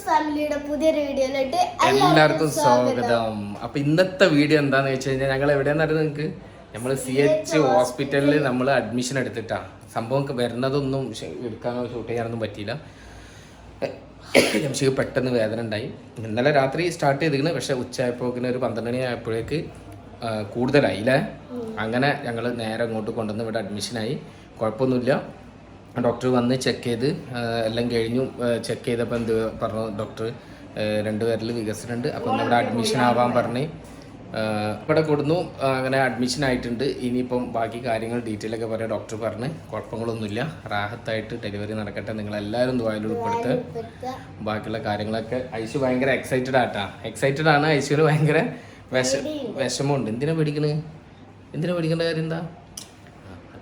ഫാമിലിയുടെ പുതിയൊരു വീഡിയോയിലോട്ട് എല്ലാവർക്കും സ്വാഗതം. അപ്പൊ ഇന്നത്തെ വീഡിയോ എന്താന്ന് വെച്ച് കഴിഞ്ഞാൽ ഞങ്ങൾ എവിടെയാണെന്ന് നിങ്ങൾക്ക് നമ്മൾ സി എച്ച് ഹോസ്പിറ്റലിൽ നമ്മൾ അഡ്മിഷൻ എടുത്തിട്ടാ. സംഭവം വരുന്നതൊന്നും എടുക്കാനോ ഷൂട്ട് ചെയ്യാനൊന്നും പറ്റിയില്ല. ജംഷിക്ക് പെട്ടെന്ന് വേദന ഉണ്ടായി. ഇന്നലെ രാത്രി സ്റ്റാർട്ട് ചെയ്തിരുന്നു പക്ഷെ ഉച്ചയായപ്പോക്കിന് ഒരു പന്ത്രണ്ട് മണി ആയപ്പോഴേക്ക് കൂടുതലായില്ലേ? അങ്ങനെ ഞങ്ങൾ നേരെ അങ്ങോട്ട് കൊണ്ടുവന്ന് ഇവിടെ അഡ്മിഷനായി കുഴപ്പമൊന്നുമില്ല. ഡോക്ടർ വന്ന് ചെക്ക് ചെയ്ത് എല്ലാം കഴിഞ്ഞു. ചെക്ക് ചെയ്തപ്പോൾ എന്ത് പറഞ്ഞു? ഡോക്ടർ രണ്ട് പേരിൽ വികസനമുണ്ട്. അപ്പം ഇവിടെ അഡ്മിഷൻ ആവാൻ പറഞ്ഞ് ഇവിടെ കൊടുന്നു. അങ്ങനെ അഡ്മിഷൻ ആയിട്ടുണ്ട്. ഇനിയിപ്പം ബാക്കി കാര്യങ്ങൾ ഡീറ്റെയിൽ ഒക്കെ പറയാം ഡോക്ടർ പറഞ്ഞ്. കുഴപ്പങ്ങളൊന്നുമില്ല. റാഹത്തായിട്ട് ഡെലിവറി നടക്കട്ടെ. നിങ്ങളെല്ലാവരും ദ്വായിൽ ഉൾപ്പെടുത്ത് ബാക്കിയുള്ള കാര്യങ്ങളൊക്കെ. ഐശു ഭയങ്കര എക്സൈറ്റഡ് ആട്ടാ. എക്സൈറ്റഡ് ആണ്. ഐശുവിന് ഭയങ്കര വിഷ വിഷമമുണ്ട്. എന്തിനാ പേടിക്കണേ? എന്തിനാ പേടിക്കേണ്ട കാര്യം എന്താ?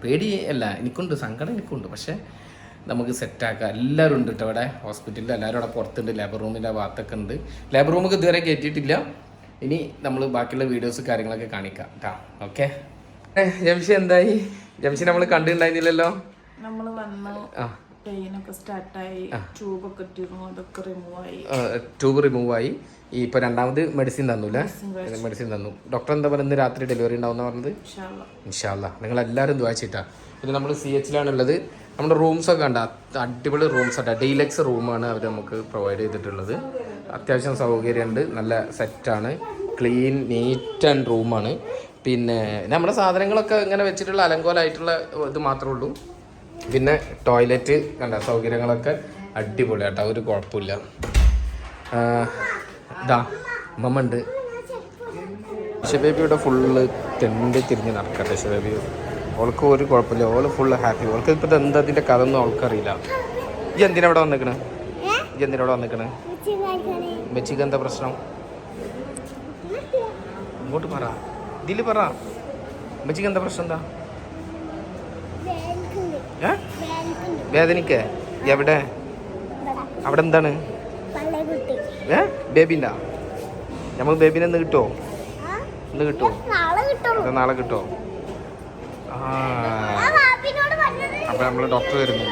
പേടി അല്ല എനിക്കുണ്ട് സങ്കടം എനിക്കുണ്ട്. പക്ഷെ നമുക്ക് സെറ്റാക്കാം എല്ലാവരും ഉണ്ട് കേട്ടോ ഇവിടെ. ഹോസ്പിറ്റലിൽ എല്ലാവരും അവിടെ പുറത്തുണ്ട്. ലേബർ റൂമിന്റെ ഭാഗത്തൊക്കെ ഉണ്ട്. ലേബർ റൂമൊക്കെ ഇതുവരെ കയറ്റിയിട്ടില്ല ഇനി നമ്മൾ ബാക്കിയുള്ള വീഡിയോസ് കാര്യങ്ങളൊക്കെ കാണിക്കാം കേട്ടോ ഓക്കെ ജംഷി എന്തായി? ജംഷി നമ്മൾ കണ്ടിട്ടുണ്ടായിരുന്നില്ലല്ലോ? നമ്മൾ വന്നു. ആ. പെയിനൊക്കെ സ്റ്റാർട്ടായി ട്യൂബൊക്കെ ഇട്ടിരുന്നു അതൊക്കെ ട്യൂബ് റിമൂവ് ആയി. ഈ ഇപ്പൊ രണ്ടാമത് മെഡിസിൻ തന്നൂല്ലേ? മെഡിസിൻ തന്നു. ഡോക്ടർ എന്താ പറയുന്നത്? രാത്രി ഡെലിവറി ഉണ്ടാവുന്ന പറഞ്ഞത്? ഇൻഷാല്ലാ. നിങ്ങൾ എല്ലാവരും ദ്വാച്ചിട്ടാ പിന്നെ നമ്മൾ സി എച്ചിലാണുള്ളത് നമ്മുടെ റൂംസ് ഒക്കെ കണ്ട അടിപൊളി റൂംസ് ഉണ്ട് ഡീലക്സ് റൂമാണ് അവർ നമുക്ക് പ്രൊവൈഡ് ചെയ്തിട്ടുള്ളത്. അത്യാവശ്യം സൗകര്യമുണ്ട് നല്ല സെറ്റാണ് ക്ലീൻ നീറ്റ് ആൻഡ് റൂമാണ് പിന്നെ നമ്മുടെ സാധനങ്ങളൊക്കെ ഇങ്ങനെ വെച്ചിട്ടുള്ള അലങ്കോലമായിട്ടുള്ള ഇത് മാത്രമേ ഉള്ളൂ. പിന്നെ ടോയ്ലറ്റ് കണ്ട സൗകര്യങ്ങളൊക്കെ അടിപൊളി കേട്ടോ ഒരു കുഴപ്പമില്ല. ഇതാ അമ്മമ്മ ഉണ്ട് ഷബേബിയുടെ ഫുള്ള് തെണ്ടി തിരിഞ്ഞ് നടക്കട്ടെ ഷബേബി ഓൾക്ക് ഒരു കുഴപ്പമില്ല ഓൾ ഫുള്ള് ഹാപ്പി ഓൾക്ക് ഇപ്പം എന്താ അതിന്റെ കഥ ഒന്നും ഓൾക്കറിയില്ല. ഈ എന്തിനാ ഇവിടെ വന്നിക്കണ്? ഈ എന്തിനാ ഇവിടെ വന്നിക്കണ്? മെച്ചിക്ക് എന്താ പ്രശ്നം? ഇങ്ങോട്ട് പറ ഇതിൽ പറ. മെച്ചിക്ക് എന്താ പ്രശ്നം എന്താ? വേദനിക്കേ? എവിടെ? അവിടെ എന്താണ്? ഏ? ബേബിന്റെ നമുക്ക് ബേബിനെ ഇന്ന് കിട്ടുമോ ഇന്ന് കിട്ടുമോ നാളെ കിട്ടും നാളെ കിട്ടുമോ ആ. അപ്പൊ നമ്മൾ ഡോക്ടർ വരുന്നു.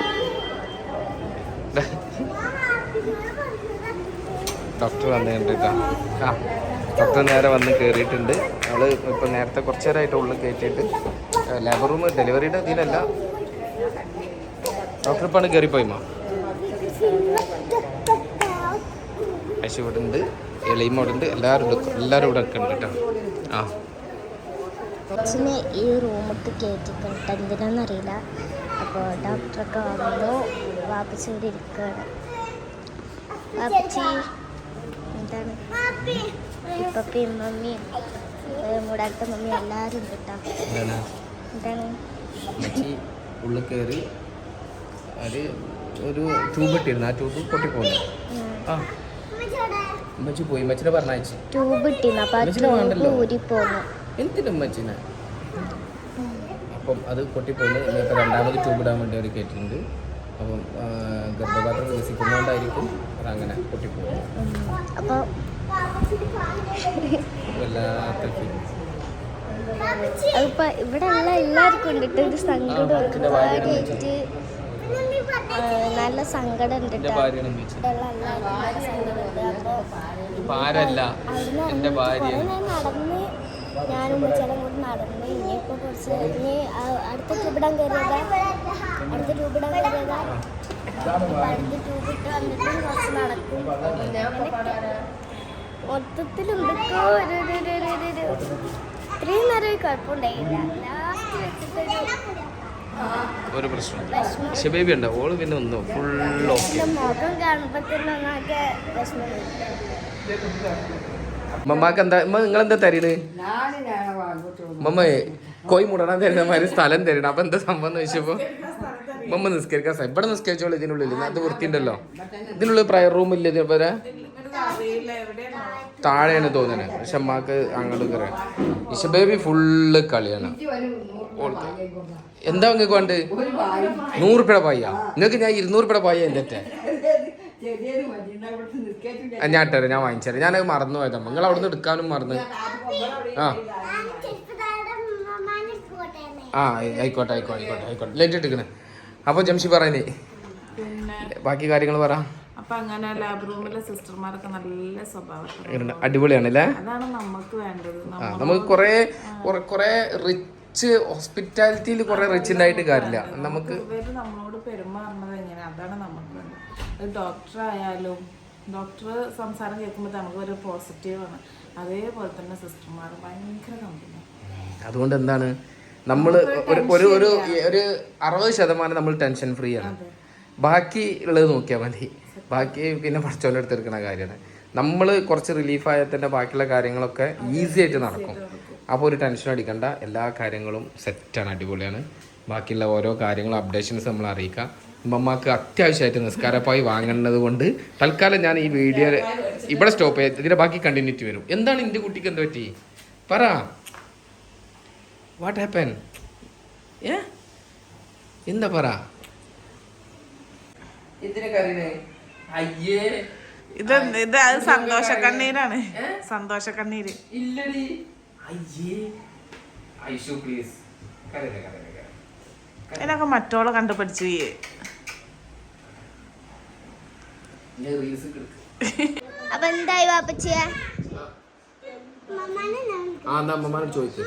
ഡോക്ടർ വന്ന് കണ്ടിട്ടാ. ആ ഡോക്ടർ നേരെ വന്ന് കയറിയിട്ടുണ്ട് അത് ഇപ്പം നേരത്തെ കുറച്ച് നേരമായിട്ട് ഉള്ളിൽ കയറ്റിയിട്ട് ലേബർ റൂം ഡെലിവറിയുടെ ഇതിലല്ല. ഡോക്ടർ ഇപ്പാണ് കയറിപ്പോയിമ്മ പശു ഇവിടെ ഉണ്ട് എളിയും അവിടെ ഉണ്ട് എല്ലാവരും എല്ലാവരും ഇവിടെ ഒക്കെ ഉണ്ട് കേട്ടോ. ആ. അച്ഛനെ ഈ റൂമിട്ട് കയറ്റിക്കണ്ട എന്തിനാന്നറിയില്ല അപ്പോൾ ഡോക്ടറൊക്കെ വന്നു വാപ്പച്ചി ഇവിടെ ഇരിക്കുകയാണ് വാപ്പച്ചി എന്താണ്? ഇപ്പപ്പയും മമ്മിയും മമ്മി എല്ലാവരും ഉണ്ട് കേട്ടോ. എന്താണ്? ഉള്ളിൽ കയറി ഒരു ഒരു ട്യൂബ് ഇട്ടിരുന്നു ആ ട്യൂബ് പൊട്ടിപ്പോന്നു. ആ. ഉമ്മച്ചി പോയി. ഉമ്മച്ചിനെ പറഞ്ഞയച്ചു. ട്യൂബ് ഇട്ടിരുന്നു അപ്പോൾ ഉമ്മച്ചിനെ വേണ്ടല്ലോ. എന്തിനും ഉമ്മച്ചിനെ? അപ്പം അത് പൊട്ടിപ്പോയി ഇനിയിപ്പോൾ രണ്ടാമത് ട്യൂബ് ഇടാൻ വേണ്ടി അവർ കയറ്റിയിട്ടുണ്ട് അപ്പം ഗർഭപാത്രം വികസിക്കുന്നതുകൊണ്ടായിരിക്കും അതങ്ങനെ പൊട്ടിപ്പോകുന്നത് അപ്പോൾ വല്ലാത്ത feel. അതിപ്പോൾ ഇവിടെ ഉള്ള എല്ലാവർക്കും ഉണ്ട് ഒരു സങ്കടം നല്ല സങ്കടം. ഭാര്യയാണ് ഉമ്മച്ചി ഇപ്പം ആരല്ല ഭാര്യ നടന്ന് ഞാനും മുച്ചാലും കൂടി നടന്ന് ഇനിയിപ്പോൾ കുറച്ച് ഇനി ആ- അടുത്ത ട്യൂബിടാൻ കയറിയതാ അടുത്ത ട്യൂബിടാൻ കയറിയതാ ഇപ്പൊ അടുത്ത ട്യൂബ് ഇട്ട് വന്നിട്ടും കുറച്ച് നടക്കും മൊത്തത്തിൽ എന്തൊക്കെയോ ഒരു ഒരു ഒരു ഒരു ഒരു ഒരു ഇത്രയും നേരം കുഴപ്പമുണ്ടായില്ല ലാസ്റ്റ് വെച്ചിട്ടൊരു ഒരു പ്രശ്നം ബേബി ഉണ്ടോ. ഓൾ പിന്നെ ഒന്നും ഫുൾ ഓക്കെ. മമ്മാക്ക് എന്താ ഉമ്മ നിങ്ങൾ എന്താ തരീണ്? മമ്മ കോയി മുടണാൻ തരുന്ന മാതിരി സ്ഥലം തരണം. അപ്പൊ എന്താ സംഭവം എന്ന് ചോദിച്ചപ്പോ മമ്മ നിസ്കരിക്കാൻ സ്ഥലം. ഇവിടെ നിസ്കരിച്ചോളൂ ഇതിനുള്ളിൽ അത് വൃത്തിയുണ്ടല്ലോ. ഇതിനുള്ളിൽ പ്രയർ റൂം ഇല്ല ഇതേപോലെ? താഴെയാണ് തോന്നുന്നത് പക്ഷെ അമ്മയ്ക്ക് അങ്ങോട്ട് കയറാം ഇഷ ബേബി ഫുള്ള് കളിയാണ്. ഓൾക്ക്. എന്താ നിങ്ങൾക്ക് വേണ്ട നൂറ് രൂപയുടെ പായ. നിങ്ങൾക്ക് ഞാൻ ഇരുന്നൂറ് രൂപയുടെ പായ എന്റെ ഞാൻ ഇട്ടുതരാം ഞാൻ വാങ്ങിച്ചുതരാം ഞാനത് മറന്നു പോയതാ. നിങ്ങൾ അവിടെ നിന്ന് എടുക്കാനും മറന്ന്. ആ. ആ ആയിക്കോട്ടെ ആയിക്കോട്ടെ ആയിക്കോട്ടെ ആയിക്കോട്ടെ. ലേറ്റ് ഇട്ടിക്കണേ അപ്പോൾ ജംഷി പറയുന്നേ. ബാക്കി കാര്യങ്ങൾ പറ. അപ്പൊ അങ്ങനെ ലാബ് റൂമിലെ സിസ്റ്റർമാരൊക്കെ നല്ല സ്വഭാവം എങ്ങനെയുണ്ട്? അടിപൊളിയാണ് അല്ലേ അതാണ് നമുക്ക് വേണ്ടത്. കൊറേ റിച്ച് നമുക്ക് കുറേ കുറെ കുറെ റിച്ച് ഹോസ്പിറ്റാലിറ്റിയിൽ കുറെ റിച്ച് ഉണ്ടായിട്ട് കാര്യമില്ല. നമുക്ക് നമ്മളോട് പെരുമാറുന്നത് എങ്ങനെ അതാണ് നമുക്ക് ഡോക്ടർ ആയാലും ഡോക്ടർ സംസാരം കേൾക്കുമ്പോൾ നമുക്ക് ഒരു പോസിറ്റീവാണ് അതേപോലെ തന്നെ സിസ്റ്റർമാർ ഭയങ്കര കമ്പനി അതുകൊണ്ട് എന്താണ്? നമ്മൾ ഒരു ഒരു ഒരു അറുപത് ശതമാനം നമ്മൾ ടെൻഷൻ ഫ്രീ ആണ്. ബാക്കി ഉള്ളത് നോക്കിയാൽ മതി. ബാക്കി പിന്നെ എടുക്കുന്ന കാര്യമാണ്. നമ്മൾ കുറച്ച് റിലീഫായാൽ തന്നെ ബാക്കിയുള്ള കാര്യങ്ങളൊക്കെ ഈസി ആയിട്ട് നടക്കും. അപ്പോൾ ഒരു ടെൻഷൻ അടിക്കണ്ട. എല്ലാ കാര്യങ്ങളും സെറ്റാണ് അടിപൊളിയാണ്. ബാക്കിയുള്ള ഓരോ കാര്യങ്ങളും അപ്ഡേഷൻസ് നമ്മൾ അറിയിക്കാം. ഉമ്മമ്മക്ക് അത്യാവശ്യമായിട്ട് നിസ്കാരപ്പായി വാങ്ങുന്നത് കൊണ്ട് തൽക്കാലം ഞാൻ ഈ വീഡിയോ ഇവിടെ സ്റ്റോപ്പ് ചെയ്ത് ഇതിന്റെ ബാക്കി കണ്ടിന്യൂറ്റി വരും. എന്താണ് എന്റെ കുട്ടിക്ക് എന്ത് പറ്റി? പറ. വാട്ട് ഹാപ്പൻ ഏ? എന്താ പറ? ഇത് ഇത് അത് സന്തോഷ കണ്ണീരാണ് സന്തോഷ കണ്ണീര് ഇല്ലടി. അയ്യേ. ഐഷു പ്ലീസ് കരയല്ലേ കരയല്ലേ കരയല്ലേ. ഇതിനൊക്കെ മറ്റോളെ കണ്ടുപിടിച്ചു അപ്പൊ എന്തായി വാപ്പച്ചിയ? ചോദിച്ചു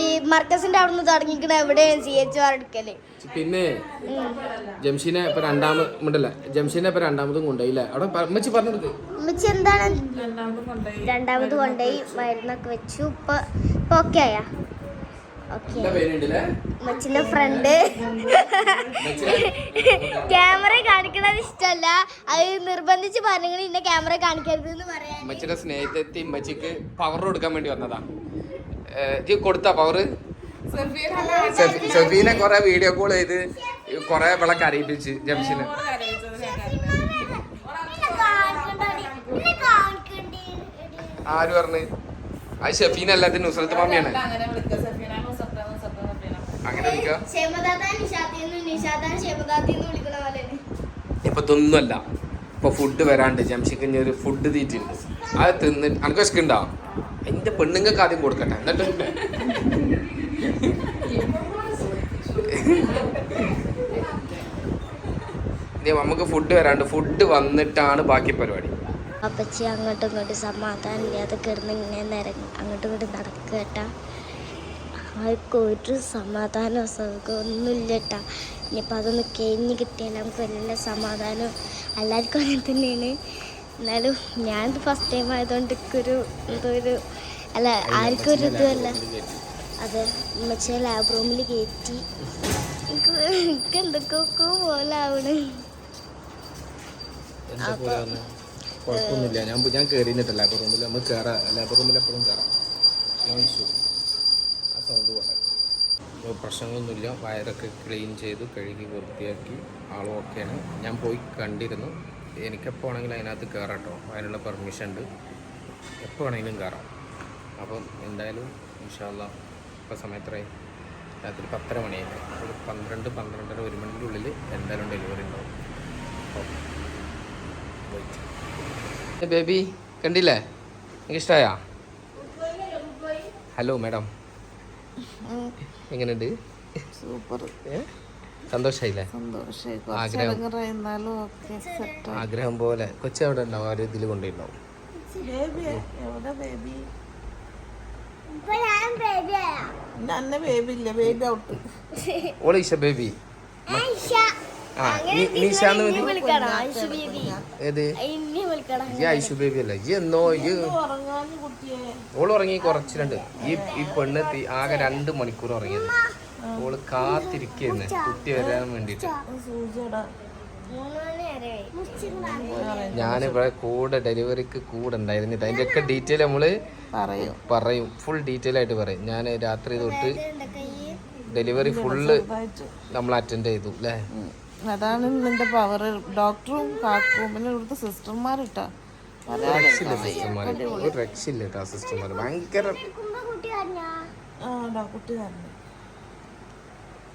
ഈ മർക്കസിന്റെ നിന്ന് തുടങ്ങിക്കണ എവിടെയാണ് സി എച്ച് ആർ എടുക്കൽ? പിന്നെ ജംഷീനെ ഇപ്പൊ രണ്ടാമത് ഉണ്ടല്ല? ജംഷീനെ ഇപ്പൊ രണ്ടാമതും കൊണ്ടുപോയില്ലേ അവിടെ അമ്മച്ചി പറഞ്ഞത് അമ്മച്ചി എന്താണ്? രണ്ടാമത് കൊണ്ടുപോയി. മരുന്നൊക്കെ വെച്ചു. ഇപ്പൊ ഇപ്പൊ ഓക്കെ ആയാ? ഉമ്മച്ചിന്റെ ഫ്രണ്ട് ക്യാമറ കാണിക്കണത് ഇഷ്ടല്ല. അത് നിർബന്ധിച്ച് പറഞ്ഞു ഇന്ന ക്യാമറ കാണിക്കരുത് എന്ന് പറയാൻ സ്നേഹത്തെത്തി സ്നേഹിതെത്തി മച്ചിക്ക് പവർ കൊടുക്കാൻ വേണ്ടി വന്നതാ. ഇത് കൊടുത്താ പവർ സെഫീനെ കൊറേ വീഡിയോ കോൾ ചെയ്ത് കൊറേ വിളക്ക് അറിയിപ്പിച്ച് ജംഷിന് ആര് പറഞ്ഞു? അത് ഷെഫീനല്ല ഇത് നുസ്രത്ത് മാമിയാണ്. അങ്ങനെ ഇപ്പൊ തിന്നല്ല ഇപ്പൊ ഫുഡ് വരാണ്ട് ജംഷിക്ക് ഒരു ഫുഡ് തീറ്റുണ്ട്. അത് തിന്നിട്ട് അനക്ക് വിശക്കുണ്ടോ എന്റെ പെണ്ണുങ്ങൾക്ക് ആദ്യം കൊടുക്കട്ടെ. എന്നിട്ട് നമുക്ക് ഫുഡ് വരാണ്ട്. ഫുഡ് വന്നിട്ടാണ് ബാക്കി പരിപാടി. അപ്പച്ചി അങ്ങോട്ടും ഇങ്ങോട്ടും സമാധാനം ഇല്ലാതെ കിടന്ന് ഇങ്ങനെ നിരങ്ങി അങ്ങോട്ടും ഇങ്ങോട്ടും നടക്കട്ടാ ആർക്കും ഒരു സമാധാനം അസുഖം ഒന്നുമില്ല കേട്ടാ. ഇനിയിപ്പോൾ അതൊന്ന് കഴിഞ്ഞ് കിട്ടിയാൽ നമുക്ക് എല്ലാ സമാധാനവും എല്ലാവർക്കും അങ്ങനെ തന്നെയാണ്. എന്നാലും ഞാൻ ഫസ്റ്റ് ടൈം ആയതുകൊണ്ട് ഒരു ഇതൊരു അല്ല ആർക്കും ഒരു ഇതുമല്ല. അത് മച്ചാ ലാബ് റൂമിൽ കയറ്റി എനിക്ക് എനിക്ക് എന്തൊക്കെയൊക്കെ പോലെ ആവണ് കുഴപ്പമൊന്നുമില്ല ഞാൻ ഞാൻ കയറിയിട്ടില്ല ലാബ് റൂമിൽ നമ്മൾ കയറാം ലാബ് റൂമിൽ എപ്പോഴും കയറാം ആ സൗണ്ട് പോലെ പ്രശ്നങ്ങളൊന്നുമില്ല. വയറൊക്കെ ക്ലീൻ ചെയ്ത് കഴുകി വൃത്തിയാക്കി. ആളും ഓക്കെയാണ് ഞാൻ പോയി കണ്ടിരുന്നു. എനിക്കെപ്പോൾ ആണെങ്കിലും അതിനകത്ത് കയറാം കേട്ടോ അതിനുള്ള പെർമിഷൻ ഉണ്ട്. എപ്പോൾ വേണമെങ്കിലും കയറാം അപ്പം എന്തായാലും ഇൻഷാല്ല ഇപ്പോൾ സമയത്രയായി രാത്രി പത്തര മണിയായി. ഒരു പന്ത്രണ്ട് പന്ത്രണ്ടര ഒരു മണിന്റെ ഉള്ളിൽ എന്തായാലും ഡെലിവറി ഉണ്ടാവും. അപ്പം ബേബി കണ്ടില്ലേ? എനിക്ക് ഇഷ്ടമായാ ഹലോ മാഡം എങ്ങനെയുണ്ട്? സൂപ്പർ. ഏ? സന്തോഷായില്ലേ? ആഗ്രഹം. കുറച്ചിറങ്ങറായിരുന്നാലും ഒക്കെ സെറ്റ് ആഗ്രഹം പോലെ കൊച്ചു അവിടെ ഉണ്ടാവും? ഒരു ഇതിൽ കൊണ്ടുണ്ടാവും ബേബി എവിടെ ബേബി ഏത്? ഈ ഐഷു ബേബി അല്ല. ഈ എന്നോ ഈ ഉറങ്ങാൻ കുട്ടിയെ. ഓൾ ഉറങ്ങി കുറച്ചിട്ടുണ്ട് ഈ ഈ പെണ്ണ് ആകെ രണ്ട് മണിക്കൂർ ഉറങ്ങിയത്. ഓൾ കാത്തിരിക്കുന്നു കുട്ടി വരാൻ വേണ്ടിട്ട്. ഞാനിവിടെ കൂടെ ഡെലിവറിക്ക് കൂടെ ഉണ്ടായിരുന്നിട്ട് അതിന്റെ ഒക്കെ ഡീറ്റെയിൽ നമ്മൾ പറയൂ. പറയും. ഫുൾ ഡീറ്റെയിൽ ആയിട്ട് പറയും. ഞാൻ രാത്രി തൊട്ട് ഡെലിവറി ഫുള്ള് നമ്മൾ അറ്റൻഡ് ചെയ്തു അല്ലേ. അതാണ് നിന്റെ പവർ ഡോക്ടറും കാക്കും പിന്നെ ഇവിടുത്തെ സിസ്റ്റർമാരിട്ടാ രക്ഷയില്ല സിസ്റ്റർമാർ ഒരു രക്ഷയില്ല കേട്ടോ സിസ്റ്റർമാർ ഭയങ്കര കുട്ടി പറഞ്ഞാ ആ ഡോ- കുട്ടി തന്നെ ഉമ്മച്ചിനെ എപ്പോഴാ കൊണ്ടുവരും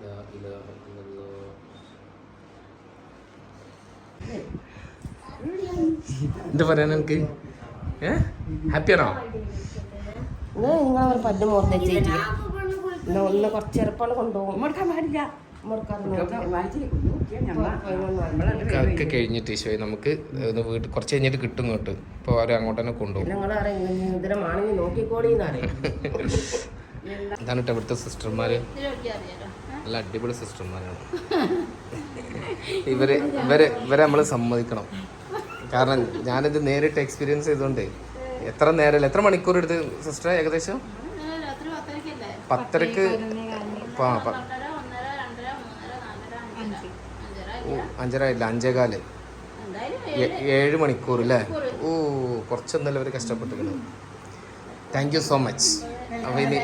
لا إله إلا الله എന്താ പറയാൻ എനിക്ക് ഏ ഹാപ്പിയാണോ നിങ്ങളവർ പല്ല് മോർന്ന് വെച്ചേച്ചി ഒന്ന് കുറച്ച് ചെറുപ്പം കൊണ്ടുപോകും മുടക്കാൻ പാടില്ല ഒക്കെ കഴിഞ്ഞിട്ട് ഈശോയെ നമുക്ക് ഒന്ന് വീട്ടിൽ കുറച്ച് കഴിഞ്ഞിട്ട് കിട്ടും ഇങ്ങോട്ട് ഇപ്പോൾ അവർ അങ്ങോട്ട് തന്നെ കൊണ്ടുപോകും നിങ്ങൾ അറിയാം ഇതിരമാണെങ്കിൽ നോക്കിക്കോളിന്ന് അറിയാം എന്താണ് കേട്ടോ ഇവിടുത്തെ സിസ്റ്റർമാർ നല്ല അടിപൊളി സിസ്റ്റർമാരാണ് ഇവരെ ഇവരെ ഇവരെ നമ്മൾ സമ്മതിക്കണം. കാരണം ഞാനിത് നേരിട്ട് എക്സ്പീരിയൻസ് ചെയ്തുകൊണ്ട് എത്ര നേരം എത്ര മണിക്കൂർ എടുത്ത് സിസ്റ്റർ ഏകദേശം? പത്തരക്ക് അഞ്ചര ഇല്ല അഞ്ചേകാൽ. ഏഴ് മണിക്കൂർ അല്ലേ ഓ കുറച്ചൊന്നല്ല അവർ കഷ്ടപ്പെട്ടിരുന്നു താങ്ക് യു സോ മച്ച് അപ്പോൾ ഇനി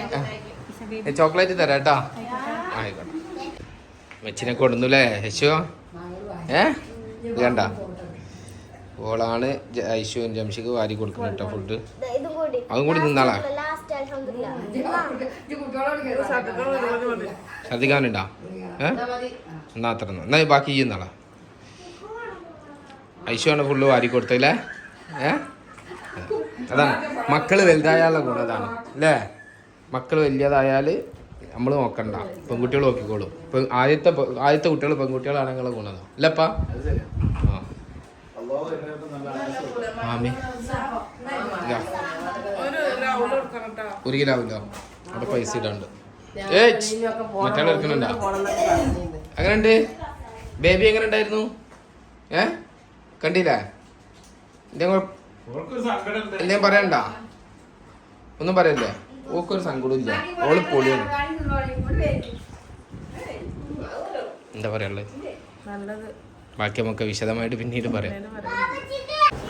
ചോക്ലേറ്റ് തരാം കേട്ടോ. ആയിക്കോട്ടെ. മെച്ചിനെ കൊടുന്നുല്ലേ യശുവോ? ഏ? വേണ്ട ഓളാണ് ഐശുവും ജംഷിക്ക് വാരി കൊടുക്കുന്നത് കേട്ടോ ഫുഡ് അതും കൂടി നിന്നാളാ ശ്രദ്ധിക്കാനുണ്ടോ ഏ? എന്നാ അത്ര എന്നാ. ബാക്കി ചെയ്യുന്നാളാ ഐശുവാണ് ഫുള്ള് വാരി കൊടുത്തല്ലേ ഏ? അതാണ്. മക്കൾ വലുതായാലുള്ള ഗുണം അതാണ് അല്ലേ? മക്കൾ വലിയതായാൽ നമ്മൾ നോക്കണ്ട. പെൺകുട്ടികൾ നോക്കിക്കോളും. ഇപ്പം ആദ്യത്തെ ആദ്യത്തെ കുട്ടികൾ പെൺകുട്ടികളാണ് ഗുണം അതാ അല്ലപ്പാ ആമി. ഒരു കിലോ ആവില്ലോ അവിടെ പൈസ ഇടാണ്ട്. മറ്റാൾ മറ്റേ എടുക്കണുണ്ടോ? ഉണ്ട് ബേബി എങ്ങനെ ഉണ്ടായിരുന്നു ഏ? കണ്ടില്ലേ? എന്തെങ്കിലും പറയണ്ട? ഒന്നും പറയല്ലേ? ഓക്കൊരു സങ്കടം ഇല്ല ഓൾ പൊളിയാണ്. എന്താ പറയാനുള്ളത് നല്ലത്. ബാക്കി നമുക്ക് വിശദമായിട്ട് പിന്നീട് പറയാം.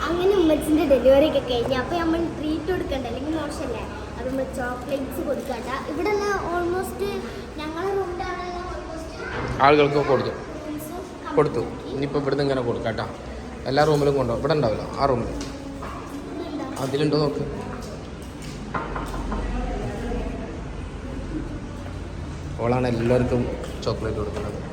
അങ്ങനെ ഉമ്മച്ചിന്റെ ഡെലിവറി ഒക്കെ കഴിഞ്ഞ് അപ്പൊ നമ്മൾ ട്രീറ്റ് കൊടുക്കണ്ട അല്ലെങ്കിൽ മോശമല്ലേ? അത് നമ്മൾ ചോക്ലേറ്റ്സ് കൊടുക്കണ്ട. ഇവിടെ ഓൾമോസ്റ്റ് ഞങ്ങളെ റൂമിലാണ് ഓൾമോസ്റ്റ് ആളുകൾക്ക് കൊടുത്തു. കൊടുത്തു. ഇനിയിപ്പോൾ ഇവിടുന്ന് ഇങ്ങനെ കൊടുക്കാം കേട്ടോ. എല്ലാ റൂമിലും കൊണ്ടുപോകും. ഇവിടെ ഉണ്ടാവില്ല ആ റൂമിൽ അതിലുണ്ടോ നോക്ക്. ഓളാണ് എല്ലാവർക്കും ചോക്ലേറ്റ് കൊടുക്കുന്നത്.